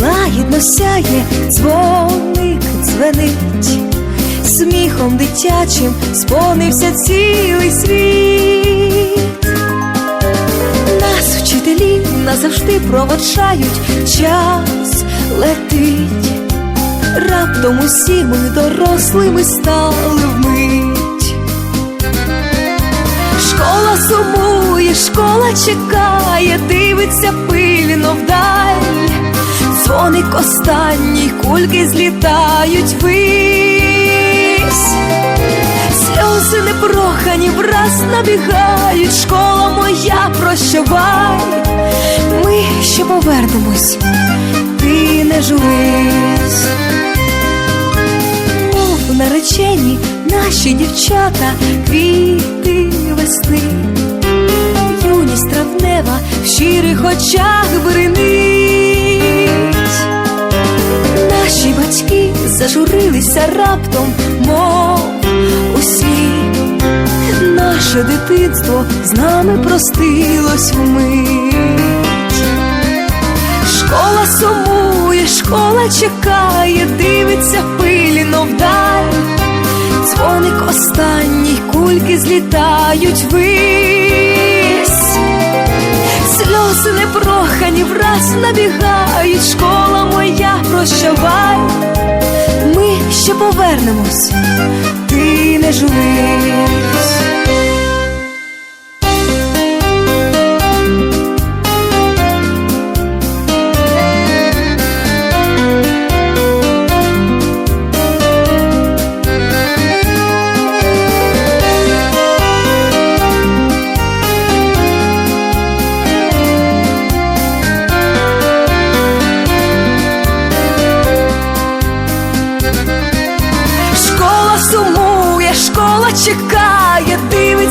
лагідно сяє, дзвоник дзвенить, сміхом дитячим сповнився цілий світ. Нас вчителі назавжди проводжають, час летить. Раптом усі ми дорослими стали вмить. Сумує, школа чекає, дивиться пильно вдаль. Дзвоник останній, кульки злітають ввись. Сльози непрохані враз набігають, школа моя, прощавай. Ми ще повернемось, ти не журись. Наречені наші дівчата, квіти весни, юність травнева в щирих очах бринить. Наші батьки зажурилися раптом, мов усі. Наше дитинство з нами простилось вмить. Школа сумує, школа чекає, дивиться пильно кульки злітають вись. Сльози непрохані враз набігають, школа моя, прощавай. Ми ще повернемось, ти не журись.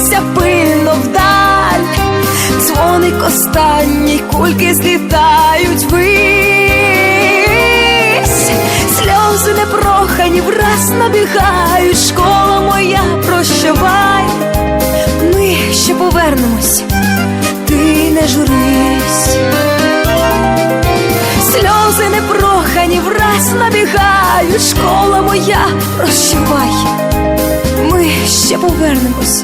Дивиться пильно вдаль. Дзвоник останній, кульки злітають вись. Сльози непрохані враз набігають. Школа моя, прощавай. Ми ще повернемось, ти не журись. Сльози непрохані враз набігають, школа моя, прощавай, ще повернемось,